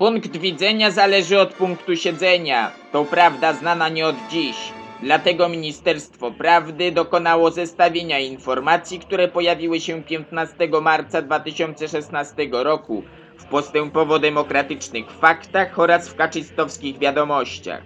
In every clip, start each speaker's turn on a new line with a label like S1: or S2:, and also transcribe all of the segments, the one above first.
S1: Punkt widzenia zależy od punktu siedzenia. To prawda znana nie od dziś. Dlatego Ministerstwo Prawdy dokonało zestawienia informacji, które pojawiły się 15 marca 2016 roku w postępowo-demokratycznych faktach oraz w kaczystowskich wiadomościach.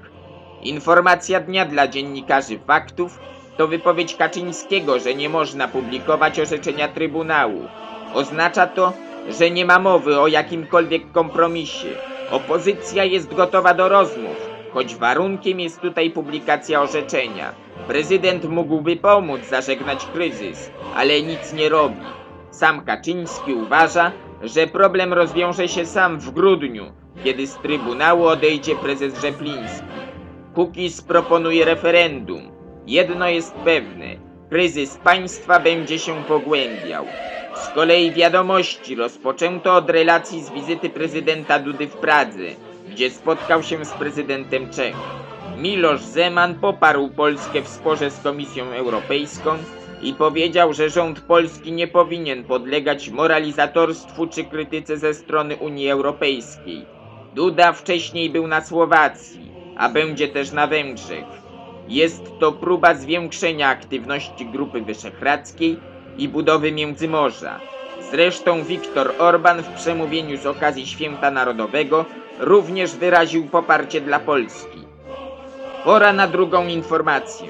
S1: Informacja dnia dla dziennikarzy faktów to wypowiedź Kaczyńskiego, że nie można publikować orzeczenia Trybunału. Oznacza to, że nie ma mowy o jakimkolwiek kompromisie. Opozycja jest gotowa do rozmów, choć warunkiem jest tutaj publikacja orzeczenia. Prezydent mógłby pomóc zażegnać kryzys, ale nic nie robi. Sam Kaczyński uważa, że problem rozwiąże się sam w grudniu, kiedy z Trybunału odejdzie prezes Rzepliński. Kukiz proponuje referendum. Jedno jest pewne, kryzys państwa będzie się pogłębiał. Z kolei wiadomości rozpoczęto od relacji z wizyty prezydenta Dudy w Pradze, gdzie spotkał się z prezydentem Czech. Miloš Zeman poparł Polskę w sporze z Komisją Europejską i powiedział, że rząd polski nie powinien podlegać moralizatorstwu czy krytyce ze strony Unii Europejskiej. Duda wcześniej był na Słowacji, a będzie też na Węgrzech. Jest to próba zwiększenia aktywności Grupy Wyszehradzkiej i budowy Międzymorza. Zresztą Viktor Orban w przemówieniu z okazji Święta Narodowego również wyraził poparcie dla Polski. Pora na drugą informację.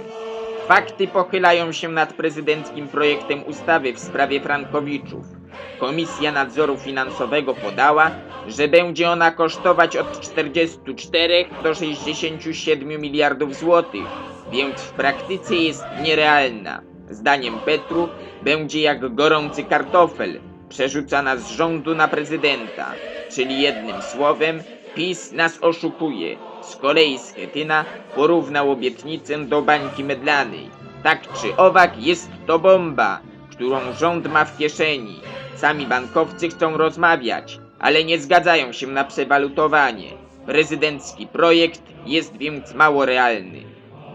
S1: Fakty pochylają się nad prezydenckim projektem ustawy w sprawie Frankowiczów. Komisja Nadzoru Finansowego podała, że będzie ona kosztować od 44 do 67 miliardów złotych, więc w praktyce jest nierealna. Zdaniem Petru będzie jak gorący kartofel, przerzucana z rządu na prezydenta, czyli jednym słowem PiS nas oszukuje. Z kolei Schetyna porównał obietnicę do bańki mydlanej. Tak czy owak jest to bomba, którą rząd ma w kieszeni. Sami bankowcy chcą rozmawiać, ale nie zgadzają się na przewalutowanie. Prezydencki projekt jest więc mało realny.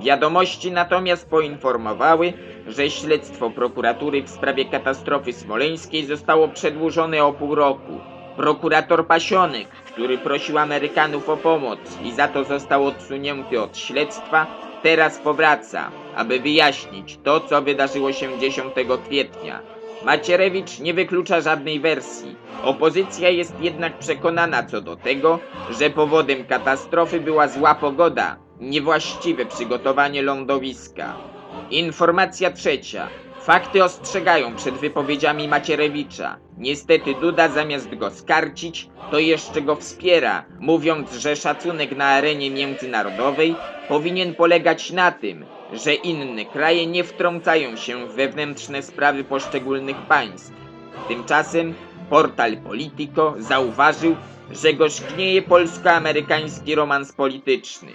S1: Wiadomości natomiast poinformowały, że śledztwo prokuratury w sprawie katastrofy smoleńskiej zostało przedłużone o pół roku. Prokurator Pasionek, który prosił Amerykanów o pomoc i za to został odsunięty od śledztwa, teraz powraca, aby wyjaśnić to, co wydarzyło się 10 kwietnia. Macierewicz nie wyklucza żadnej wersji. Opozycja jest jednak przekonana co do tego, że powodem katastrofy była zła pogoda, niewłaściwe przygotowanie lądowiska. Informacja trzecia. Fakty ostrzegają przed wypowiedziami Macierewicza. Niestety Duda zamiast go skarcić, to jeszcze go wspiera, mówiąc, że szacunek na arenie międzynarodowej powinien polegać na tym, że inne kraje nie wtrącają się w wewnętrzne sprawy poszczególnych państw. Tymczasem portal Politico zauważył, że gorzknieje polsko-amerykański romans polityczny.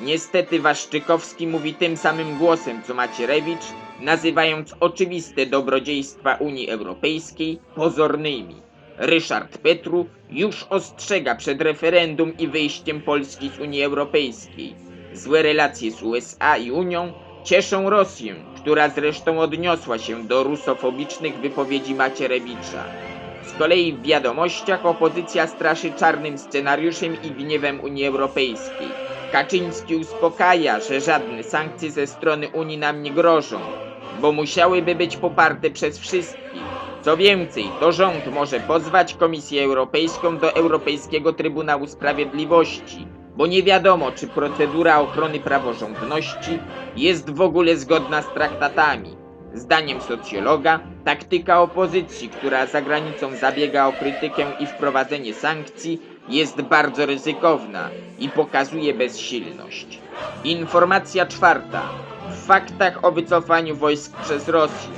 S1: Niestety Waszczykowski mówi tym samym głosem co Macierewicz, nazywając oczywiste dobrodziejstwa Unii Europejskiej pozornymi. Ryszard Petru już ostrzega przed referendum i wyjściem Polski z Unii Europejskiej. Złe relacje z USA i Unią cieszą Rosję, która zresztą odniosła się do rusofobicznych wypowiedzi Macierewicza. Z kolei w wiadomościach opozycja straszy czarnym scenariuszem i gniewem Unii Europejskiej. Kaczyński uspokaja, że żadne sankcje ze strony Unii nam nie grożą, bo musiałyby być poparte przez wszystkich. Co więcej, to rząd może pozwać Komisję Europejską do Europejskiego Trybunału Sprawiedliwości, bo nie wiadomo, czy procedura ochrony praworządności jest w ogóle zgodna z traktatami. Zdaniem socjologa, taktyka opozycji, która za granicą zabiega o krytykę i wprowadzenie sankcji, jest bardzo ryzykowna i pokazuje bezsilność. Informacja czwarta. W faktach o wycofaniu wojsk przez Rosję.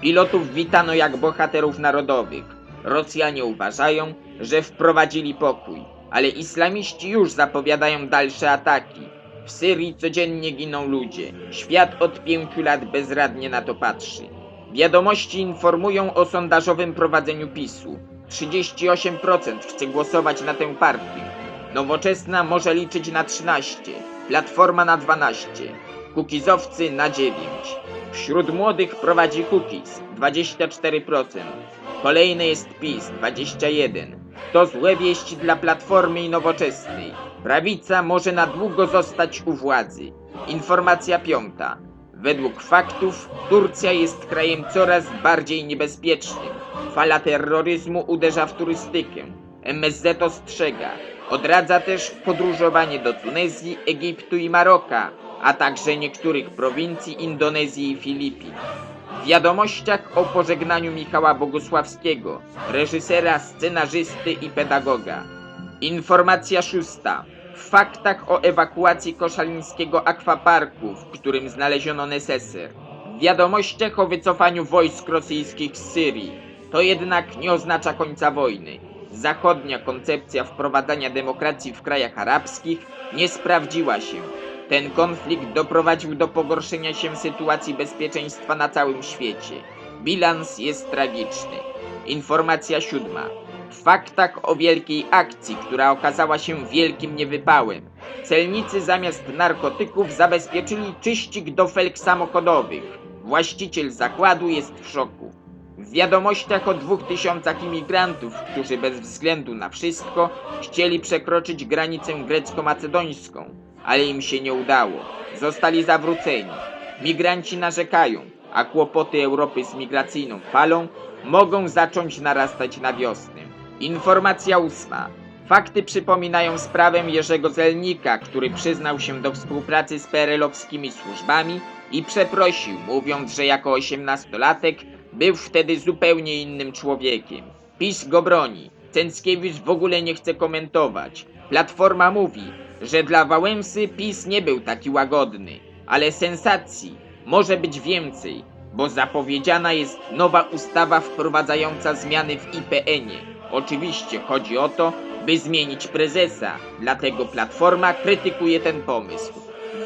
S1: Pilotów witano jak bohaterów narodowych. Rosjanie uważają, że wprowadzili pokój, ale islamiści już zapowiadają dalsze ataki. W Syrii codziennie giną ludzie. Świat od pięciu lat bezradnie na to patrzy. Wiadomości informują o sondażowym prowadzeniu PiSu. 38% chce głosować na tę partię. Nowoczesna może liczyć na 13, Platforma na 12, Kukizowcy na 9. Wśród młodych prowadzi Kukiz 24%. Kolejny jest PiS 21. To złe wieści dla Platformy i Nowoczesnej. Prawica może na długo zostać u władzy. Informacja piąta. Według faktów Turcja jest krajem coraz bardziej niebezpiecznym. Fala terroryzmu uderza w turystykę. MSZ ostrzega. Odradza też podróżowanie do Tunezji, Egiptu i Maroka, a także niektórych prowincji Indonezji i Filipin. W wiadomościach o pożegnaniu Michała Bogusławskiego, reżysera, scenarzysty i pedagoga. Informacja szósta. W faktach o ewakuacji koszalińskiego akwaparku, w którym znaleziono neseser. W wiadomościach o wycofaniu wojsk rosyjskich z Syrii. To jednak nie oznacza końca wojny. Zachodnia koncepcja wprowadzania demokracji w krajach arabskich nie sprawdziła się. Ten konflikt doprowadził do pogorszenia się sytuacji bezpieczeństwa na całym świecie. Bilans jest tragiczny. Informacja siódma. W faktach o wielkiej akcji, która okazała się wielkim niewypałem. Celnicy zamiast narkotyków zabezpieczyli czyścik do felg samochodowych. Właściciel zakładu jest w szoku. W wiadomościach o dwóch tysiącach imigrantów, którzy bez względu na wszystko chcieli przekroczyć granicę grecko-macedońską, ale im się nie udało. Zostali zawróceni. Migranci narzekają, a kłopoty Europy z migracyjną falą mogą zacząć narastać na wiosnę. Informacja ósma. Fakty przypominają sprawę Jerzego Zelnika, który przyznał się do współpracy z PRL-owskimi służbami i przeprosił, mówiąc, że jako osiemnastolatek był wtedy zupełnie innym człowiekiem. PiS go broni. Cęckiewicz w ogóle nie chce komentować. Platforma mówi, że dla Wałęsy PiS nie był taki łagodny. Ale sensacji może być więcej, bo zapowiedziana jest nowa ustawa wprowadzająca zmiany w IPN-ie. Oczywiście chodzi o to, by zmienić prezesa, dlatego Platforma krytykuje ten pomysł.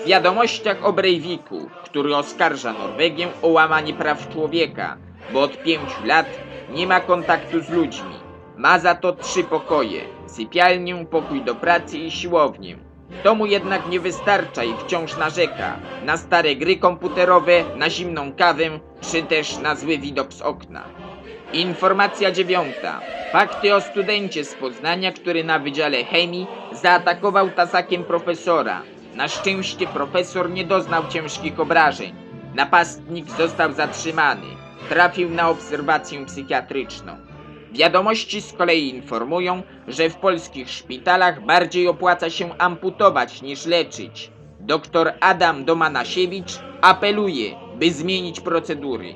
S1: W wiadomościach o Breiviku, który oskarża Norwegię o łamanie praw człowieka, bo od pięciu lat nie ma kontaktu z ludźmi. Ma za to trzy pokoje, sypialnię, pokój do pracy i siłownię. To mu jednak nie wystarcza i wciąż narzeka na stare gry komputerowe, na zimną kawę, czy też na zły widok z okna. Informacja dziewiąta. Fakty o studencie z Poznania, który na Wydziale Chemii zaatakował tasakiem profesora. Na szczęście profesor nie doznał ciężkich obrażeń. Napastnik został zatrzymany. Trafił na obserwację psychiatryczną. Wiadomości z kolei informują, że w polskich szpitalach bardziej opłaca się amputować niż leczyć. Doktor Adam Domanasiewicz apeluje, by zmienić procedury.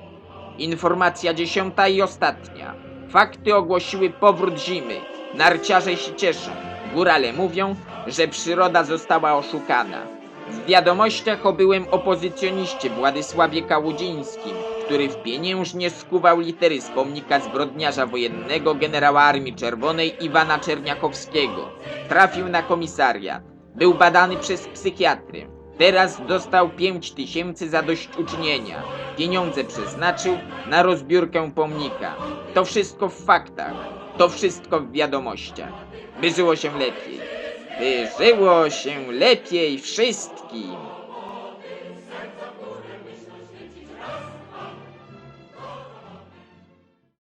S1: Informacja dziesiąta i ostatnia. Fakty ogłosiły powrót zimy. Narciarze się cieszą. Górale mówią, że przyroda została oszukana. W wiadomościach o byłym opozycjoniście Władysławie Kałudzińskim, który wpieniężnie skuwał litery z pomnika zbrodniarza wojennego generała Armii Czerwonej Iwana Czerniakowskiego. Trafił na komisariat. Był badany przez psychiatrę. Teraz dostał 5 tysięcy za dośćuczynienia. Pieniądze przeznaczył na rozbiórkę pomnika. To wszystko w faktach. To wszystko w wiadomościach. By żyło się lepiej. By żyło się lepiej wszystkim.